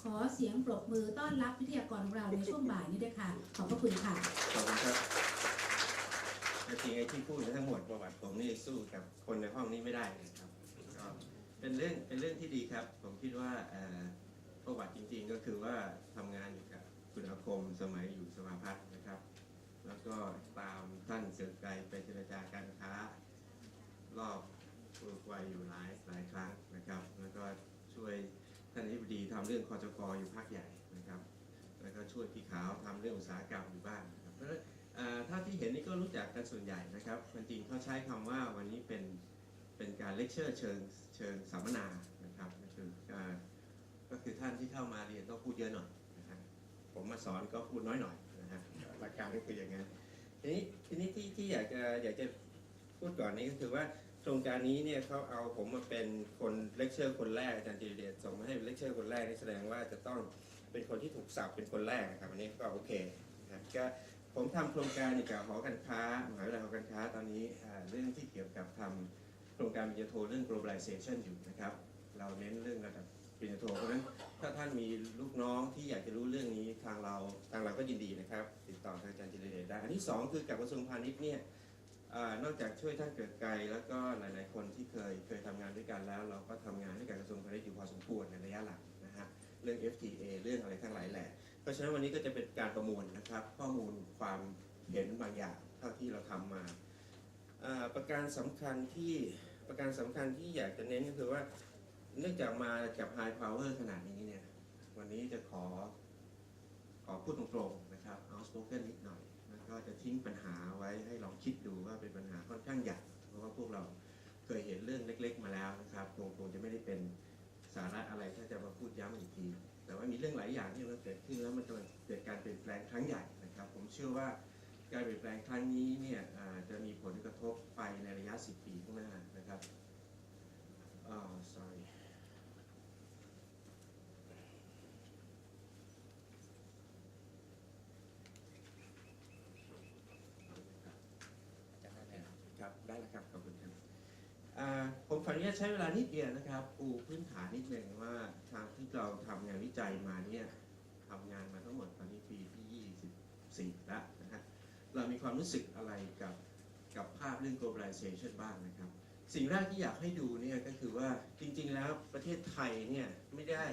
ขอเสียงปรบมือต้อนรับวิทยากรของเราในช่วงบ่ายนี้ด้วยค่ะ ขอบพระคุณค่ะ ขอบคุณครับแต่จริงไอ้ที่พูดมาทั้งหมดประวัติผมนี่สู้กับคนในห้องนี้ไม่ได้เลยครับก็เป็นเรื่องเป็นเรื่องที่ดีครับ ผมคิดว่าประวัติจริง ๆ ก็คือว่าทำงานอยู่กับคุณอาคมสมัยอยู่สมาพัฒน์นะครับ แล้วก็ตามท่านเสือไกรไปเจรจาการค้า รอบอุรุกวัยอยู่หลายหลายครั้งนะครับ แล้วก็ช่วย ท่านอธิบดีทำเรื่องคอจกอยู่พักใหญ่นะครับ แล้วก็ช่วยพี่ขาวทำเรื่องอุตสาหกรรมอยู่บ้างนะครับเพราะฉะนั้นถ้าที่เห็นนี่ก็รู้จักกันส่วนใหญ่นะครับมันจริงเขาใช้คำว่าวันนี้เป็นเป็นการเลคเชอร์เชิงเชิงสัมมนานะครับก็คือการก็คือท่านที่เข้ามาเรียนต้องพูดเยอะหน่อยนะฮะผมมาสอนก็พูดน้อยหน่อยนะฮะหลักการก็คืออย่างนั้นทีนี้ทีนี้ที่ที่อยากจะอยากจะพูดก่อนนี้ก็คือว่า โครงการนี้เนี่ยเขาเอาผมมาเป็นคนเลคเชอร์คนแรกอาจารย์จิรเดชส่งมาให้เป็นเลคเชอร์คนแรกนี่แสดงว่าจะต้องเป็นคนที่ถูกสับเป็นคนแรกนะครับอันนี้ก็โอเคนะครับก็ผมทำโครงการอยู่กับหอการค้ามหาวิทยาลัยหอการค้าตอนนี้เรื่องที่เกี่ยวกับทำโครงการปริญญาโทเรื่อง globalization อยู่นะครับ เราเน้นเรื่องระดับปริญญาโทเพราะฉะนั้นถ้าท่านมีลูกน้องที่อยากจะรู้เรื่องนี้ทางเราทางเราก็ยินดีนะครับ ติดต่อทางอาจารย์จิรเดชได้อันที่สองคือกับกระทรวงพาณิชย์เนี่ย นอกจากช่วยท่านเกิดไกล แล้วก็หลาย ๆ คนที่เคยเคยทำงานด้วยกันแล้ว เราก็ทำงานด้วยกับกระทรวงพาณิชย์อยู่พอสมควรในระยะหลังนะฮะเรื่อง FTA เรื่องอะไรทั้งหลายแหละเพราะฉะนั้นวันนี้ก็จะเป็นการประมวลนะครับ ข้อมูลความเห็นบางอย่างเท่าที่เราทำมาอ่าประการสำคัญที่ประการสำคัญที่อยากจะเน้นก็คือว่าเนื่องจากมากับ High Power ขนาดนี้เนี่ยวันนี้จะขอขอพูดตรง ๆ นะครับ outspoken นิดหน่อย ก็จะทิ้งปัญหาไว้ให้ลองคิดดูว่าเป็นปัญหาค่อนข้างใหญ่เพราะว่าพวกเราเคยเห็นเรื่องเล็ก ๆ มาแล้วนะครับคงคงจะไม่ได้เป็นสาระอะไรถ้าจะมาพูดย้ำอีกทีแต่ว่ามีเรื่องหลายอย่างที่มันเกิดขึ้นแล้วมันกำลังเกิดการเปลี่ยนแปลงครั้งใหญ่นะครับ ผมเชื่อว่าการเปลี่ยนแปลงครั้งนี้เนี่ยจะมีผลกระทบไปในระยะ 10 ปีข้างหน้านะครับอ่า sorry ครับ ได้แล้วครับขอบคุณครับผมขออนุญาตใช้เวลานิดเดียวนะครับปูพื้นฐานนิดหนึ่งว่าทางที่เราทำงานวิจัยมาเนี่ยทำงานมาทั้งหมดตอนนี้ปีที่24แล้วนะฮะเรามีความรู้สึกอะไรกับกับภาพเรื่อง globalization บ้างนะครับ สิ่งแรกที่อยากให้ดูเนี่ยก็คือว่าจริงๆแล้วประเทศไทยเนี่ยไม่ได้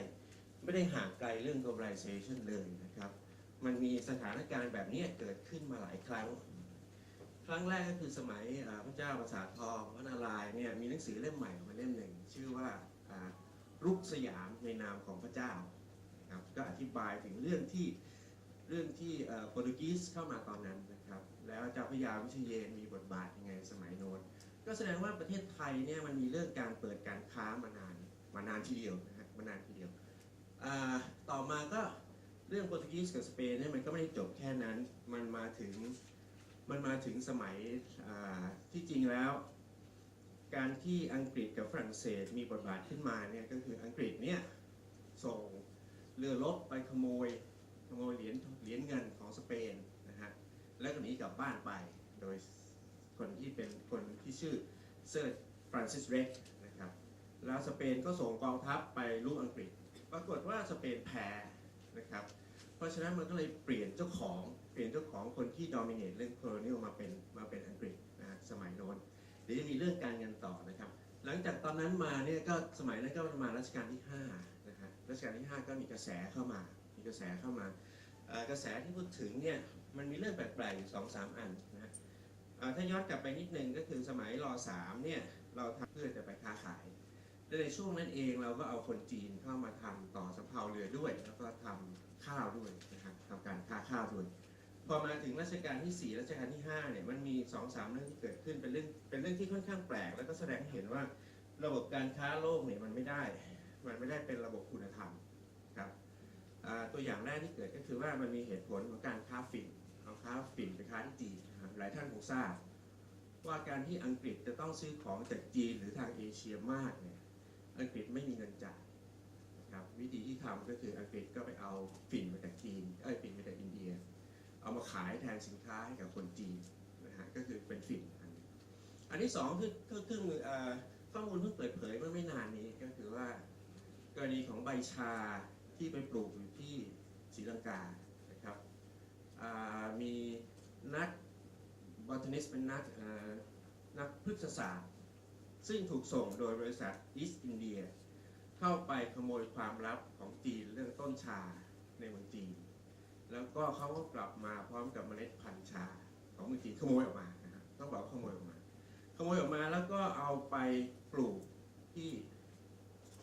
ไม่ได้ห่างไกลเรื่อง globalization เลยนะครับ มันมีสถานการณ์แบบนี้เกิดขึ้นมาหลายครั้ง ครั้งแรกก็คือสมัยพระเจ้าประสาททองพระนารายณ์เนี่ยมีหนังสือเล่มใหม่ออกมาเล่มหนึ่งชื่อว่ารุกสยามในนามของพระเจ้านะครับก็อธิบายถึงเรื่องที่เรื่องที่โปรตุเกสเข้ามาตอนนั้นนะครับแล้วเจ้าพระยาวิเชยนมีบทบาทยังไงสมัยโน้นก็แสดงว่าประเทศไทยเนี่ยมันมีเรื่องการเปิดการค้ามานานมานานทีเดียวนะฮะมานานทีเดียวต่อมาก็เรื่องโปรตุเกสกับสเปนเนี่ยมันก็ไม่ได้จบแค่นั้นมันมาถึง มันมาถึงสมัยที่จริงแล้ว การที่อังกฤษกับฝรั่งเศสมีบทบาทขึ้นมาเนี่ยก็คืออังกฤษเนี่ยส่งเรือรบไปขโมยขโมยเหรียญเหรียญเงินของสเปนนะฮะแล้วก็หนีกลับบ้านไปโดยคนที่เป็นคนที่ชื่อเซอร์ฟรานซิสเรกนะครับแล้วสเปนก็ส่งกองทัพไปลุกอังกฤษ ปรากฏว่าสเปนแพ้นะครับเพราะฉะนั้นมันก็เลยเปลี่ยนเจ้าของ ปลี่ยนเจ้าของคนที่ dominate เรื่อง colonial มาเป็นมาเป็นอังกฤษนะฮะสมัยโน้นเดี๋ยวจะมีเรื่องการเงินต่อนะครับ หลังจากตอนนั้นมาเนี่ยก็สมัยนั้นก็ประมาณรัชกาลที่5นะฮะรัชกาลที่ 5 ก็มีกระแสเข้ามา มีกระแสเข้ามากระแสที่พูดถึงเนี่ยมันมีเรื่องแปลกๆอยู่สองสามอันนะฮะถ้าย้อนกลับไปนิดนึงก็คือสมัยรอสามเนี่ยเราทำเพื่อจะไปค้าขายในช่วงนั้นเองเราก็เอาคนจีนเข้ามาทำต่อสำเภาเรือด้วย แล้วก็ทำข้าวด้วยนะครับทำการค้าข้าวด้วย พอมาถึงรัชกาลที่ 4 รัชกาลที่5เนี่ยมันมี2อสามเรื่องที่เกิดขึ้นเป็นเรื่องเป็นเรื่องที่ค่อนข้างแปลก แล้วก็แสดงให้เห็นว่าระบบการค้าโลกเนี่ยมันไม่ได้ มันไม่ได้เป็นระบบคุณธรรมครับตัวอย่างแรกที่เกิดก็คือว่ามันมีเหตุผลของการค้าฝิ่นเอาค้าฝิ่นไปค้าที่จีนนะครับหลายท่านคงทราบว่าการที่อังกฤษจะต้องซื้อของจากจีนหรือทางเอเชียมากเนี่ยอังกฤษไม่มีเงินจ่ายนะครับวิธีที่ทำก็คืออังกฤษก็ไปเอาฝิ่นมาจากจีนเอ้ยฝิ่นมาจากอินเดีย เอามาขายแทนสินค้าให้กับคนจีนนะฮะก็คือเป็นฝิ่นอันนึ่งอันที่สองคือก็คือเอ่อข้อมูลเพิ่งเปิดเผยเมื่อไม่นานนี้ก็คือว่ากรณีของใบชาที่ไปปลูกอยู่ที่ศรีลังกานะครับมีนักบอทานิสเป็นนักนักพฤกษศาสตร์ ซึ่งถูกส่งโดยบริษัท East India เข้าไปขโมยความลับของจีนเรื่องต้นชาในเมืองจีน แล้วก็เขาก็กลับมาพร้อมกับเมล็ดพันธุ์ชาของเมืองจีนขโมยออกมานะครับต้องบอกขโมยออกมา ขโมยออกมาแล้วก็เอาไปปลูกที่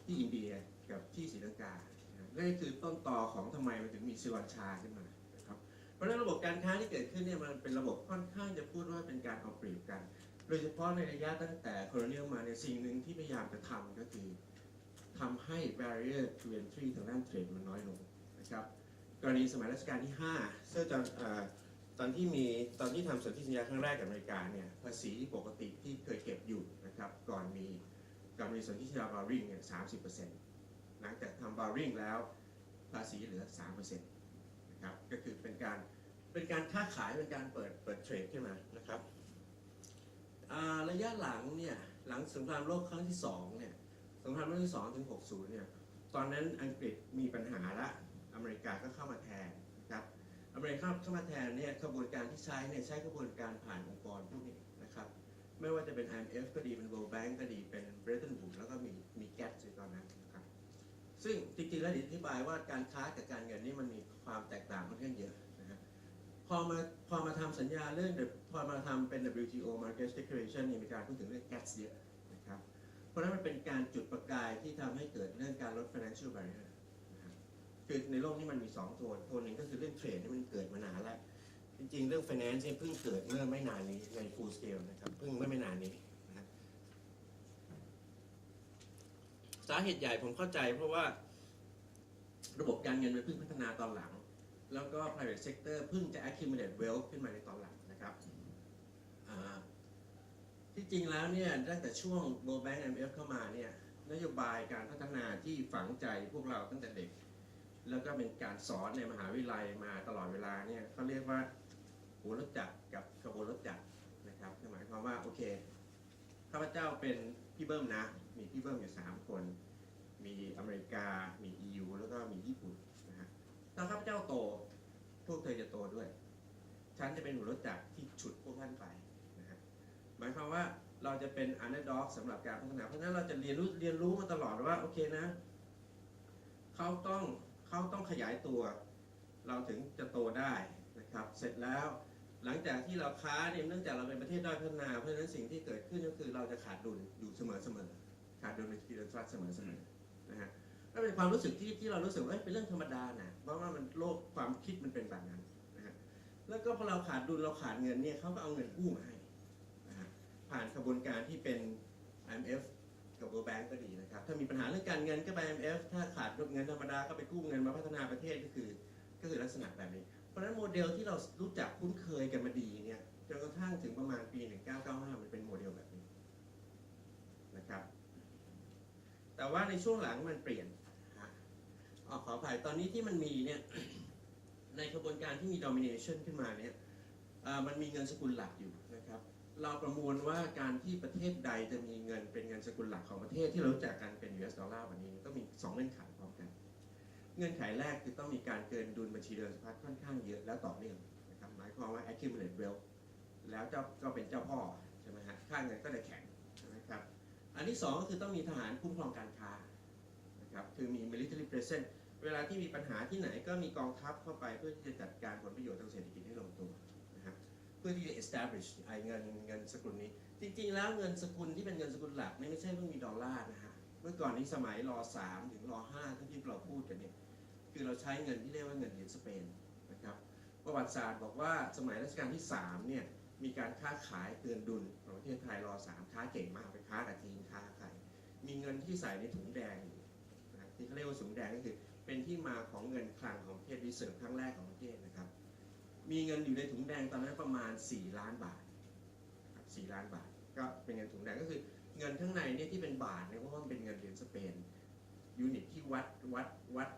ที่อินเดียกับที่ศรีลังกานะครับนั่นคือต้นต่อของทำไมมันถึงมีซิวันชาขึ้นมานะครับเพราะฉะนั้นระบบการค้าที่เกิดขึ้นเนี่ยมันเป็นระบบค่อนข้างจะพูดว่าเป็นการเอาเปรียบกัน โดยเฉพาะในระยะตั้งแต่โคโลเนียลมาเนี่ยสิ่งหนึ่งที่พยายามจะทำก็คือทำให้ barrier to entry ทางด้านเทรดมันน้อยลงนะครับ กรณีสมัยรัชกาลที่5ซึ่งตอนเอ่อตอนที่มีตอนที่ทำสนธิสัญญาครั้งแรกกับอเมริกาเนี่ยภาษีปกติที่เคยเก็บอยู่นะครับก่อนมีก่อนมีสนธิสัญญาบาริงเนี่ยสามสิบเปอร์เซ็นต์หลังจากทำบาริงแล้วภาษีเหลือสามเปอร์เซ็นต์นะครับก็คือเป็นการเป็นการค้าขายเป็นการเปิดเปิดเทรดขึ้นมานะครับระยะหลังเนี่ยหลังสงครามโลกครั้งที่สองเนี่ยสงครามโลกที่สองถึง60เนี่ยตอนนั้นอังกฤษมีปัญหาละ อเมริกาก็เข้ามาแทนนะครับอเมริกาเข้ามาแทนเนี่ยกระบวนการที่ใช้เนี่ยใช้กระบวนการผ่านองค์กรพวกนี้นะครับไม่ว่าจะเป็น IMF ก็ดีเป็น World Bank ก็ดีเป็น Bretton Woods แล้วก็มีมี GATT ในตอนนั้นนะครับซึ่งจริงๆแล้วอธิบายว่าการค้ากับการเงินนี่มันมีความแตกต่างค่อนข้างเยอะนะฮะพอมาพอมาทำสัญญาเรื่องพอมาทำเป็น WTO Market Declaration เนี่มีการพูดถึงเรื่อง GATS เยอะนะครับเพราะนั้นมันเป็นการจุดประกายที่ทำให้เกิดเรื่องการลด financial barrier คือในโลกนี้มันมี 2 โทน โทนหนึ่งก็คือเรื่องเทรดที่มันเกิดมานานแล้ว จริงๆ เรื่อง finance เนี่ยเพิ่งเกิดเมื่อไม่นานนี้ใน full scale นะครับ เพิ่งเมื่อไม่นานนี้นะครับสาเหตุใหญ่ผมเข้าใจเพราะว่าระบบการเงินมันเพิ่งพัฒนาตอนหลัง แล้วก็ private sector เพิ่งจะ accumulate wealth ขึ้นมาในตอนหลังนะครับที่จริงแล้วเนี่ยตั้งแต่ช่วง World Bank IMF เข้ามาเนี่ยนโยบายการพัฒนาที่ฝังใจพวกเราตั้งแต่เด็ก แล้วก็เป็นการสอนในมหาวิทยาลัยมาตลอดเวลาเนี่ยเขาเรียกว่าหัวรถจักรกับขบวนรถจักรนะครับหมายความว่าโอเคข้าพเจ้าเป็นพี่เบิ้มนะ มีพี่เบิ้มอยู่สามคน มีอเมริกา มี EU แล้วก็มีญี่ปุ่นนะฮะถ้าข้าพเจ้าโต พวกเธอจะโตด้วย ฉันจะเป็นหัวรถจักรที่ฉุดพวกท่านไปนะฮะหมายความว่าเราจะเป็น underdog สำหรับการพัฒนา เพราะฉะนั้นเราจะเรียนรู้เรียนรู้มาตลอดว่าโอเคนะ เขาต้อง เขาต้องขยายตัว เราถึงจะโตได้นะครับ เสร็จแล้วหลังจากที่เราค้าเนี่ยเนื่องจากเราเป็นประเทศด้อยพัฒนา เพราะฉะนั้นสิ่งที่เกิดขึ้นก็คือเราจะขาดดุลอยู่เสมอเสมอๆขาดดุลในทีละทรัสเสมอเสมอๆนะฮะก็เป็นความรู้สึกที่ที่เรารู้สึกว่าเอ้ยเป็นเรื่องธรรมดานะเพราะว่ามันโลกความคิดมันเป็นแบบนั้นนะฮะแล้วก็พอเราขาดดุลเราขาดเงินเนี่ยเขาก็เอาเงินกู้มาให้นะฮะผ่านกระบวนการที่เป็น IMF กับ World Bank ก็ดีนะครับ ถ้ามีปัญหาเรื่องการเงินก็ไป IMF ถ้าขาดเงินธรรมดาก็ไปกู้เงินมาพัฒนาประเทศก็คือ ก็คือลักษณะแบบนี้ เพราะฉะนั้นโมเดลที่เรารู้จักคุ้นเคยกันมาดีเนี่ยจนกระทั่งถึงประมาณปี 1995 มันเป็นโมเดลแบบนี้นะครับ แต่ว่าในช่วงหลังมันเปลี่ยนฮะอ๋อขออภัยตอนนี้ที่มันมีเนี่ยในกระบวนการที่มี domination ขึ้นมาเนี่ยมันมีเงินสกุลหลักอยู่นะครับ เราประมวลว่าการที่ประเทศใดจะมีเงินเป็นเงินสกุลหลักของประเทศที่เรารู้จักกันเป็น US ดอลลาร์วันนี้ต้องมีสองเงื่อนไขพร้อมกัน เงื่อนไขแรกคือต้องมีการเกินดุลบัญชีเดินสะพัดค่อนข้างเยอะแล้วต่อเนื่องนะครับหมายความว่า accumulate wealth แล้วจ้าก็เป็นเจ้าพ่อใช่ไหมฮะค่าเงินก็จะแข็งนะครับอันที่สองก็คือต้องมีทหารคุ้มครองการค้านะครับคือมี military presence เวลาที่มีปัญหาที่ไหนก็มีกองทัพเข้าไปเพื่อที่จะจัดการผลประโยชน์ทางเศรษฐกิจให้ลงตัว พื่อที่จะ establish ไอ้เงินเงินสกุลนี้ จริงๆ แล้วเงินสกุลที่เป็นเงินสกุลหลักนี่ไม่ใช่เพิ่งมีดอลลาร์นะฮะเมื่อก่อนนี้สมัยรสามถึงรห้าที่เราพูดกันเนี่ยคือเราใช้เงินที่เรียกว่าเงินเหรียญสเปนนะครับประวัติศาสตร์บอกว่าสมัยรัชกาลที่สามเนี่ยมีการค้าขายเกินดุลของประเทศไทยรสามค้าเก่งมากไปค้ากับจีนค้าใครมีเงินที่ใส่ในถุงแดงที่เขาเรียกว่าสูงแดงก็คือ เป็นที่มาของเงินคลังของประเทศรีเซิร์ฟครั้งแรกของประเทศนะครับ มีเงินอยู่ในถุงแดงตอนนั้นประมาณ 4 ล้านบาทครับ4ล้านบาท ก็เป็นเงินถุงแดงก็คือเงินข้างในเนี่ยที่เป็นบาทเนี่ยเพราะว่ามันเป็นเงินเหรียญสเปนยูนิตที่วัดวัดวัด